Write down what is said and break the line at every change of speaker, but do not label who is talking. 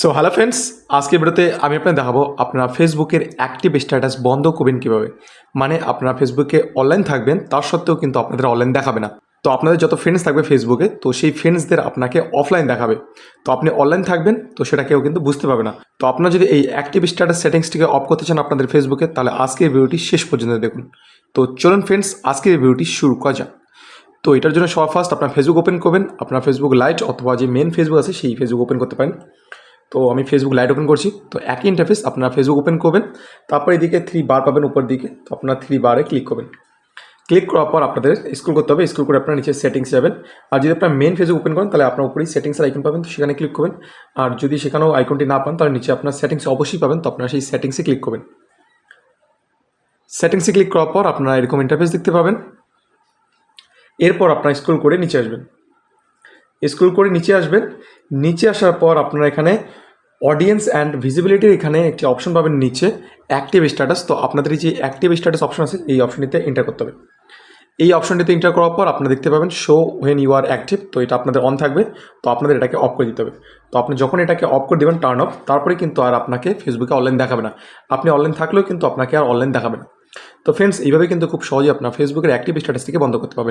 So hello friends আজকের ভিডিওতে আমি আপনাদের দেখাবো আপনারা ফেসবুকের অ্যাক্টিভ স্ট্যাটাস বন্ধ করবেন কীভাবে? মানে আপনারা ফেসবুকে অনলাইন থাকবেন, তার সত্ত্বেও কিন্তু আপনাদের অনলাইন দেখাবে না। তো আপনাদের যত ফ্রেন্ডস থাকবে ফেসবুকে তো সেই ফ্রেন্ডসদের আপনাকে অফলাইন দেখাবে। তো আপনি অনলাইন থাকবেন, তো সেটা কেউ কিন্তু বুঝতে পারবে না। তো আপনারা যদি এই অ্যাক্টিভ স্ট্যাটাস সেটিংসটিকে অফ করতে চান আপনাদের ফেসবুকে তাহলে আজকের ভিডিওটি শেষ পর্যন্ত দেখুন। তো চলুন ফ্রেন্ডস আজকের ভিডিওটি শুরু করা যাক। তো এটার জন্য সবার ফার্স্ট আপনার ফেসবুক ওপেন করবেন, আপনার ফেসবুক লাইট অথবা যে মেন ফেসবুক আছে, সেই ফেসবুক ওপেন করতে পারেন। তো আমি ফেসবুক লাইট ওপেন করছি। তো একই ইন্টারফেস আপনার ফেসবুক ওপেন করবেন। তারপর এদিকে থ্রি বার পাবেন উপর দিকে। তো আপনার থ্রি বারে ক্লিক করবেন। ক্লিক করার পর আপনাদের স্ক্রল করতে হবে। স্ক্রল করে আপনার নিচে সেটিংস যাবেন। আর যদি আপনার মেন ফেসবুক ওপেন করেন, তাহলে আপনার উপরেই সেটিংসের আইকন পাবেন। তো সেখানে ক্লিক করবেন। আর যদি সেখানেও আইকনটি না পান, তাহলে নিচে আপনার সেটিংস অবশ্যই পাবেন। তো আপনারা সেই সেটিংসে ক্লিক করবেন। সেটিংসে ক্লিক করার পর আপনারা এরকম ইন্টারফেস দেখতে পাবেন। এরপর আপনারা স্ক্রল করে নিচে আসবেন। স্ক্রল করে নিচে আসবেন। নিচে আসার পর আপনারা এখানে অডিয়েন্স অ্যান্ড ভিজিবিলিটির এখানে একটি অপশন পাবেন নিচে অ্যাক্টিভ স্ট্যাটাস তো আপনাদের যে অ্যাক্টিভ স্ট্যাটাস অপশন আছে, এই অপশনটিতে এন্টার করতে হবে। এই অপশনটিতে এন্টার করার পর আপনারা দেখতে পাবেন show when you are active তো এটা আপনাদের অন থাকবে। তো আপনাদের এটাকে অফ করে দিতে হবে। তো আপনি যখন এটাকে অফ করে দেবেন টার্ন অফ তারপরে কিন্তু আর আপনাকে ফেসবুকে অনলাইন দেখাবে না। আপনি অনলাইন থাকলেও কিন্তু আপনাকে আর অনলাইন দেখাবে না। তো ফ্রেন্ডস এইভাবে কিন্তু খুব সহজে আপনার ফেসবুকের অ্যাক্টিভ স্ট্যাটাস থেকে বন্ধ করতে পারবেন।